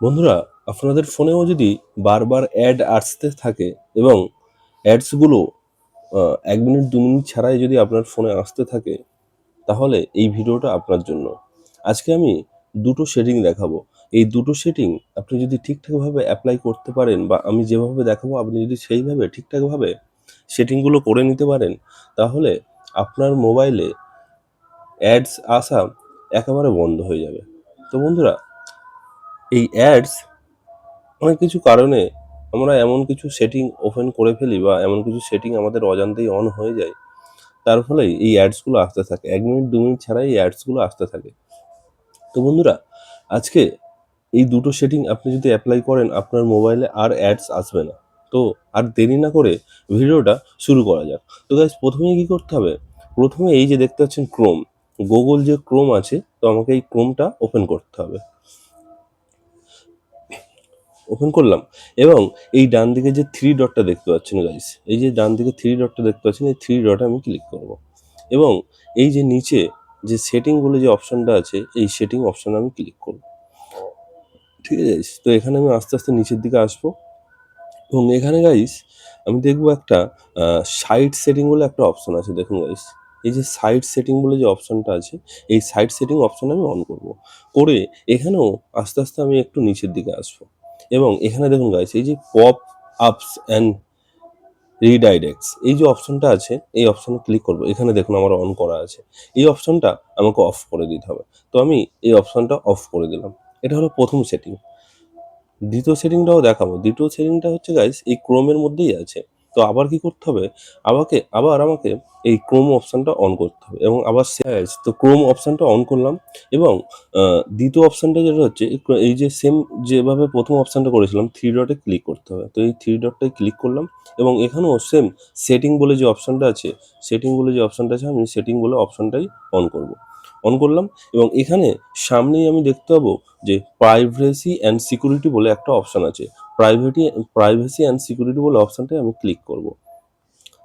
বন্ধুরা, আপনাদের ফোনেও যদি বারবার অ্যাড আসতে থাকে এবং অ্যাডসগুলো এক মিনিট, দু মিনিট ছাড়াই যদি আপনার ফোনে আসতে থাকে, তাহলে এই ভিডিওটা আপনার জন্য। আজকে আমি দুটো সেটিং দেখাবো। এই দুটো সেটিং আপনি যদি ঠিকঠাকভাবে অ্যাপ্লাই করতে পারেন বা আমি যেভাবে দেখাবো, আপনি যদি সেইভাবে ঠিকঠাকভাবে সেটিংগুলো করে নিতে পারেন, তাহলে আপনার মোবাইলে অ্যাডস আসা একেবারে বন্ধ হয়ে যাবে। তো বন্ধুরা এই অ্যাডস অনেক কিছু কারণে আমরা এমন কিছু সেটিং ওপেন করে ফেলি বা এমন কিছু সেটিং আমাদের অজান্তেই অন হয়ে যায়। তার ফলে এই অ্যাডসগুলো আসতে থাকে। এক মিনিট, দু মিনিট ছাড়াই এই অ্যাডসগুলো আসতে থাকে। তো বন্ধুরা, আজকে এই দুটো সেটিং আপনি যদি অ্যাপ্লাই করেন, আপনার মোবাইলে আর অ্যাডস আসবে না। তো আর দেরি না করে ভিডিওটা শুরু করা যাক। তো গাইজ প্রথমে কি করতে হবে? প্রথমে এই যে দেখতে পাচ্ছেন ক্রোম গুগল যে ক্রোম আছে, তো আমাকে এই ক্রোমটা ওপেন করতে হবে। ওপেন করলাম এবং এই ডান দিকে যে থ্রি ডটটা দেখতে পাচ্ছেন গাইস এই যে ডান দিকে থ্রি ডটটা দেখতে পাচ্ছেন, এই থ্রি ডটে আমি ক্লিক করব। এবং এই যে নিচে যে সেটিং বলে যে অপশনটা আছে, এই সেটিং অপশনে আমি ক্লিক করব। ঠিক আছে? তো এখানে আমি আস্তে আস্তে নিচের দিকে আসব। এবং এখানে গাইস আমি দেখব একটা সাইড সেটিং বলে একটা অপশন আছে। দেখুন গাইস এই যে সাইড সেটিং বলে যে অপশনটা আছে, এই সাইড সেটিং অপশন আমি অন করব। করে এখানেও আস্তে আস্তে আমি একটু নিচের দিকে আসব। এবং এখানে দেখুন গাইস এই যে পপ আপস অ্যান্ড রিডাইরেক্টস এই যে অপশনটা আছে, এই অপশনে ক্লিক করব। এখানে দেখুন আমার অন করা আছে। এই অপশনটা আমাকে অফ করে দিতে হবে। তো আমি এই অপশনটা অফ করে দিলাম। এটা হলো প্রথম সেটিং দ্বিতীয় সেটিংটাও দেখাবো। দ্বিতীয় সেটিংটা হচ্ছে গাইস এই ক্রোমের মধ্যেই আছে। তো আবার কি করতে হবে? আমাকে, আবার আমাকে এই ক্রোম অপশানটা অন করতে হবে এবং আবার সে- তো ক্রোম অপশানটা অন করলাম এবং দ্বিতীয় অপশানটা যেটা হচ্ছে এই যে সেম যেভাবে প্রথম অপশনটা করেছিলাম থ্রি ডটে ক্লিক করতে হবে। তো এই থ্রি ডটটায় ক্লিক করলাম এবং এখানেও সেম সেটিং বলে যে অপশানটা আছে সেটিং বলে যে অপশানটা আছে, আমি সেটিং বলে অপশানটাই অন করব। অন করলাম এবং এখানে সামনেই আমি দেখতে পাবো যে প্রাইভেসি অ্যান্ড সিকিউরিটি বলে একটা অপশন আছে। প্রাইভেটি প্রাইভেসি অ্যান্ড সিকিউরিটি বলে অপশনটাই আমি ক্লিক করব।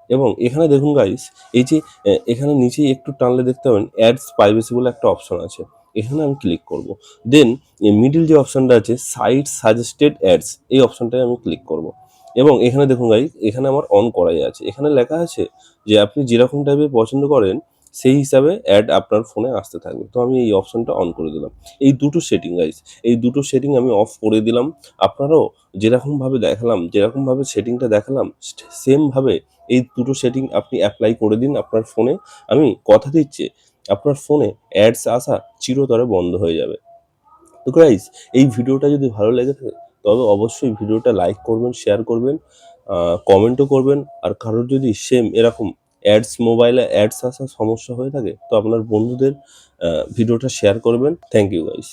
এবং এখানে দেখুন গাইস এই যে এখানে নিচেই একটু টানলে দেখতে পাবেন অ্যাডস প্রাইভেসি বলে একটা অপশন আছে। এখানে আমি ক্লিক করব। দেন মিডিল যে অপশনটা আছে সাইট সাজেস্টেড অ্যাডস এই অপশনটায় আমি ক্লিক করব। এবং এখানে দেখুন গাইস এখানে আমার অন করাই আছে। এখানে লেখা আছে যে, আপনি যেরকম টাইপের পছন্দ করেন সেই হিসাবে অ্যাড আপনার ফোনে আসতে থাকবে। তো আমি এই অপশনটা অন করে দিলাম। এই দুটো সেটিং গাইস এই দুটো সেটিং আমি অফ করে দিলাম। আপনারাও যেরকমভাবে দেখালাম, যেরকমভাবে সেটিংটা দেখালাম সেমভাবে এই দুটো সেটিং আপনি অ্যাপ্লাই করে দিন আপনার ফোনে আমি কথা দিচ্ছি, আপনার ফোনে অ্যাডস আসা চিরতরে বন্ধ হয়ে যাবে। তো গাইস এই ভিডিওটা যদি ভালো লেগে থাকে, তবে অবশ্যই ভিডিওটা লাইক করবেন শেয়ার করবেন কমেন্টও করবেন। আর কারোর যদি সেম এরকম অ্যাডস মোবাইলে অ্যাডস আসার সমস্যা হয়ে থাকে, তো আপনার বন্ধুদের ভিডিওটা শেয়ার করবেন। Thank you guys